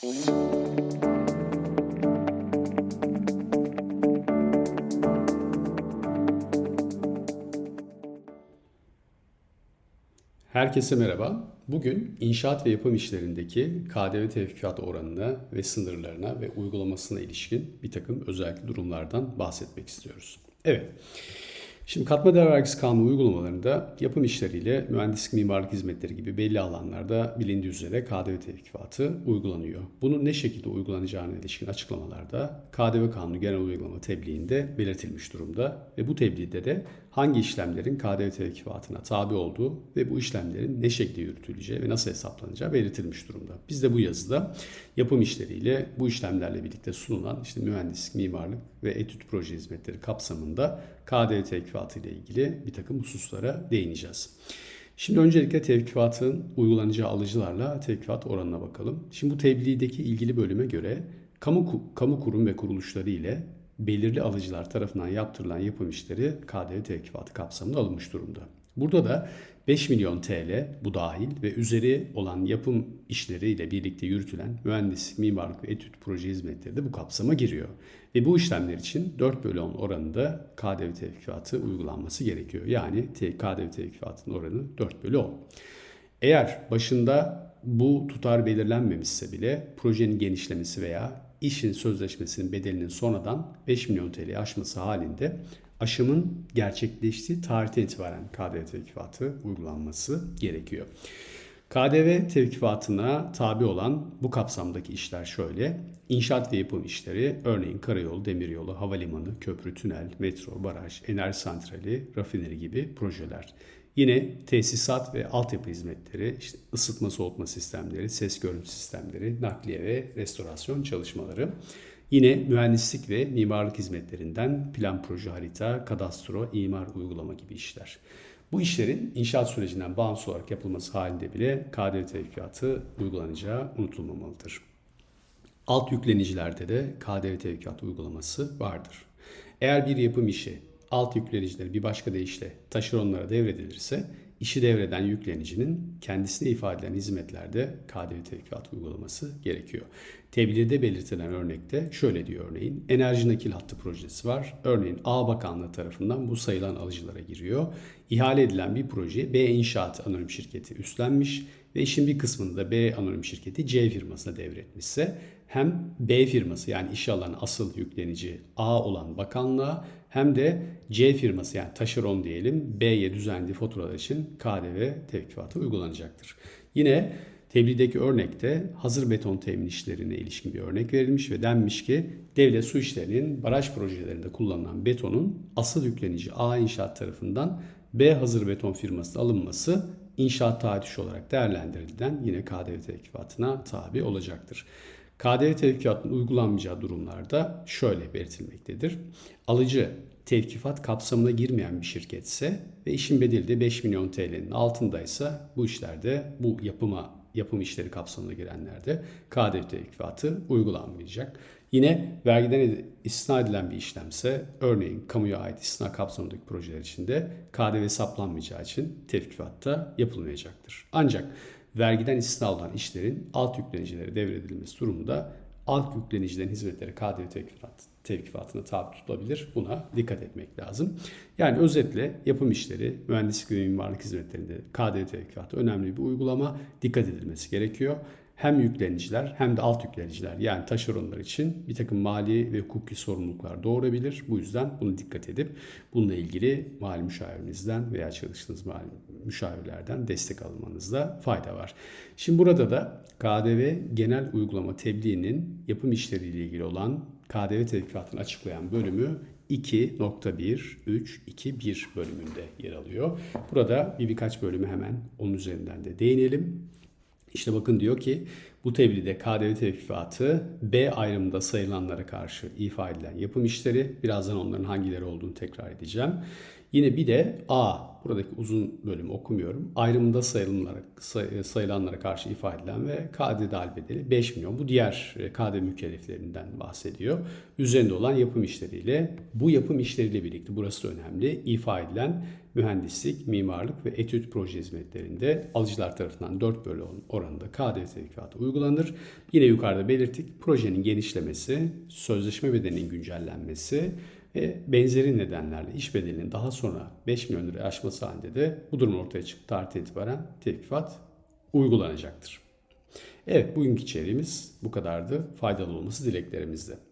Herkese merhaba. Bugün inşaat ve yapım işlerindeki KDV tevkikat oranına ve sınırlarına ve uygulamasına ilişkin bir takım özellikle durumlardan bahsetmek istiyoruz. Evet. Şimdi katma değer vergisi kanunu uygulamalarında yapım işleriyle mühendislik mimarlık hizmetleri gibi belli alanlarda bilindiği üzere KDV tevkifatı uygulanıyor. Bunun ne şekilde uygulanacağına ilişkin açıklamalarda KDV kanunu genel uygulama tebliğinde belirtilmiş durumda ve bu tebliğde de hangi işlemlerin KDV tevkifatına tabi olduğu ve bu işlemlerin ne şekilde yürütüleceği ve nasıl hesaplanacağı belirtilmiş durumda. Biz de bu yazıda yapım işleriyle bu işlemlerle birlikte sunulan işte mühendislik, mimarlık ve etüt proje hizmetleri kapsamında KDV tevkifatı ile ilgili bir takım hususlara değineceğiz. Şimdi öncelikle tevkifatın uygulanacağı alıcılarla tevkifat oranına bakalım. Şimdi bu tebliğdeki ilgili bölüme göre kamu, kamu kurum ve kuruluşları ile belirli alıcılar tarafından yaptırılan yapım işleri KDV tevkifatı kapsamında alınmış durumda. Burada da 5 milyon TL bu dahil ve üzeri olan yapım işleriyle birlikte yürütülen mühendislik, mimarlık ve etüt proje hizmetleri de bu kapsama giriyor. Ve bu işlemler için 4 bölü 10 oranında KDV tevkifatı uygulanması gerekiyor. Yani KDV tevkifatının oranı 4 bölü 10. Eğer başında bu tutar belirlenmemişse bile projenin genişlemesi veya işin sözleşmesinin bedelinin sonradan 5 milyon TL'yi aşması halinde aşımın gerçekleştiği tarihten itibaren KDV tevkifatı uygulanması gerekiyor. KDV tevkifatına tabi olan bu kapsamdaki işler şöyle. İnşaat ve yapım işleri, örneğin karayolu, demiryolu, havalimanı, köprü, tünel, metro, baraj, enerji santrali, rafineri gibi projeler. Yine tesisat ve altyapı hizmetleri, işte ısıtma soğutma sistemleri, ses görüntü sistemleri, nakliye ve restorasyon çalışmaları. Yine mühendislik ve mimarlık hizmetlerinden plan proje harita, kadastro, imar uygulama gibi işler. Bu işlerin inşaat sürecinden bağımsız olarak yapılması halinde bile KDV tevkikatı uygulanacağı unutulmamalıdır. Alt yüklenicilerde de KDV tevkikatı uygulaması vardır. Eğer bir yapım işi alt yüklenicileri bir başka deyişle taşeronlara devredilirse işi devreden yüklenicinin kendisine ifade edilen hizmetlerde KDV tevkifatı uygulaması gerekiyor. Tebliğde belirtilen örnekte şöyle diyor örneğin enerji nakil hattı projesi var. Örneğin A Bakanlığı tarafından bu sayılan alıcılara giriyor. İhale edilen bir proje B İnşaat Anonim Şirketi üstlenmiş ve işin bir kısmını da B Anonim Şirketi C firmasına devretmişse hem B firması yani işe alan asıl yüklenici A olan bakanlığa hem de C firması yani taşeron diyelim B'ye düzenli faturalar için KDV tevkifatı uygulanacaktır. Yine tebliğdeki örnekte hazır beton temin işlerine ilişkin bir örnek verilmiş ve denmiş ki devlet su işlerinin baraj projelerinde kullanılan betonun asıl yüklenici A inşaat tarafından B hazır beton firmasına alınması inşaat taahhüt olarak değerlendirilen yine KDV tevkifatına tabi olacaktır. KDV tevkifatının uygulanmayacağı durumlarda şöyle belirtilmektedir. Alıcı tevkifat kapsamına girmeyen bir şirketse ve işin bedeli de 5 milyon TL'nin altındaysa bu işlerde bu yapıma yapım işleri kapsamına girenlerde KDV tevkifatı uygulanmayacak. Yine vergiden istisna edilen bir işlemse örneğin kamuya ait istisna kapsamındaki projeler içinde KDV hesaplanmayacağı için tevkifat da yapılmayacaktır. Ancak vergiden istisna olan işlerin alt yüklenicilere devredilmesi durumunda alt yüklenicilerin hizmetleri KDV tevkifat, tevkifatına tabi tutulabilir. Buna dikkat etmek lazım. Yani özetle yapım işleri, mühendislik ve mimarlık hizmetlerinde KDV tevkifatı önemli bir uygulama. Dikkat edilmesi gerekiyor hem yükleniciler hem de alt yükleniciler yani taşeronlar için bir takım mali ve hukuki sorumluluklar doğurabilir. Bu yüzden bunu dikkat edip bununla ilgili mali müşavirinizden veya çalıştığınız mali müşavirlerden destek almanızda fayda var. Şimdi burada da KDV genel uygulama tebliğinin yapım işleriyle ilgili olan KDV tevkifatını açıklayan bölümü 2.1.3.2.1 bölümünde yer alıyor. Burada bir birkaç bölümü hemen onun üzerinden de değinelim. İşte bakın diyor ki bu tebliğde KDV tevkifatı B ayrımında sayılanlara karşı ifa edilen yapım işleri. Birazdan onların hangileri olduğunu tekrar edeceğim. Yine bir de A, buradaki uzun bölümü okumuyorum. Ayrımında sayılanlara, sayılanlara karşı ifade edilen ve KDV dahil bedeli 5 milyon. Bu diğer e, KDV mükelleflerinden bahsediyor. Üzerinde olan yapım işleriyle, bu yapım işleriyle birlikte, burası da önemli, ifade edilen mühendislik, mimarlık ve etüt proje hizmetlerinde alıcılar tarafından 4 bölü 10 oranında KDV tevkifatı uygulanır. Yine yukarıda belirttik projenin genişlemesi, sözleşme bedelinin güncellenmesi ve benzeri nedenlerle iş bedelinin daha sonra 5 milyon liraya aşması halinde de bu durum ortaya çıktı tarihte itibaren tevkifat uygulanacaktır. Evet bugünkü içeriğimiz bu kadardı. Faydalı olması dileklerimizde.